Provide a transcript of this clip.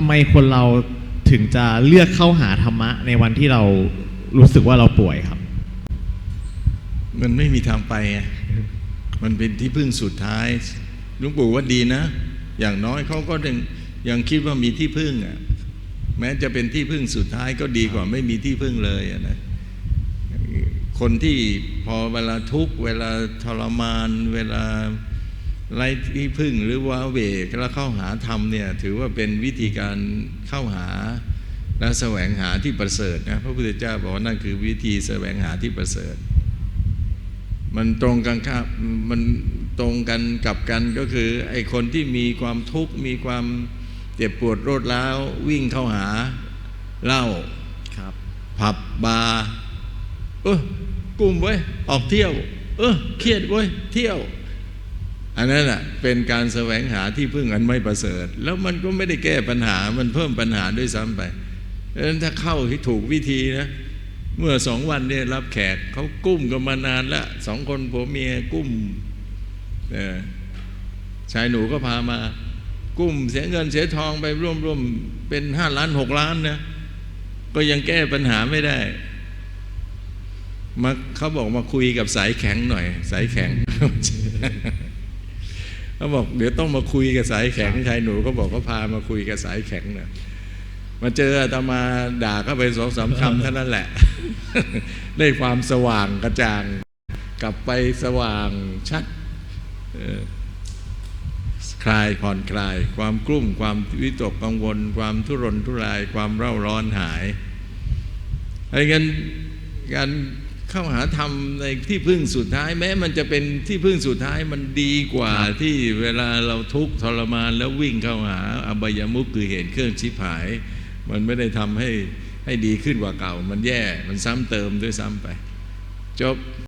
ทำไมคนเราถึงจะเลือกเข้าหาธรรมะในวันที่เรารู้สึกว่าเราป่วยครับ มันไม่มีทางไปมันเป็นที่พึ่งสุดท้ายหลุงปู่ว่าดีนะ อย่างน้อยเขาก็ยังยังคิดว่ามีที่พึ่งอะแม้จะเป็นที่พึ่งสุดท้ายก็ดีกว่าไม่มีที่พึ่งเลยะนะคนที่พอเวลาทุกข์เวลาทรมาน เวลา ไร้ที่พึ่งหรือว่าเหวกแล้วเข้าหาธรรมเนี่ยถือว่าเป็นวิธีการเข้าหาและแสวงหาที่ประเสริฐนะพระพุทธเจ้าบอกว่านั่นคือวิธีแสวงหาที่ประเสริฐ มันตรงกันครับมันตรงกันกลับกันก็คือไอ้คนที่มีความทุกข์มีความเจ็บปวดโรดร้าววิ่งเข้าหาเหล้าครับ ผับบาร์เออกุ้มไว้ยออกเที่ยว เออเครียดไว้ยเที่ยว อันนั้นแหะเป็นการแสวงหาที่พึ่งอันไม่ประเสริฐ แล้วมันก็ไม่ได้แก้ปัญหามันเพิ่มปัญหาด้วยซ้ำไปเพรนั้นถ้าเข้าที่ถูกวิธีนะเมื่อสองวันเนี่ยรับแขกเขากุ้มกันมานานล้วสองคนผัวเมียกุ้มเออชายหนูก็พามา กุ้มเสียเงินเสียทองไปร่วมๆเป็นห้าล้านหกล้านนะก็ยังแก้ปัญหาไม่ได้มาเขาบอกมาคุยกับสายแข็งหน่อย สายแข็ง เขาบอกเดี๋ยวต้องมาคุยกับสายแข็งชายหนูก็บอกเขาพามาคุยกับสายแข็งเนะมาเจออาตมาด่าเข้าไปสองสามคำเท่านั้นแหละ ได้ความสว่างกระจ่าง กลับไปสว่างชัดคลายผ่อนคลาย ความกลุ้มความวิตกกังวล ความทุรนทุราย ความเร่าร้อนหายอะไรกันการ เข้าหาธรรมในที่พึ่งสุดท้าย แม้มันจะเป็นที่พึ่งสุดท้ายมันดีกว่าที่เวลาเราทุกข์ทรมานแล้ววิ่งเข้าหาอบายมุขคือเห็นเครื่องชิบหาย มันไม่ได้ทำให้ให้ดีขึ้นกว่าเก่า มันแย่มันซ้ำเติมด้วยซ้ำไป จบ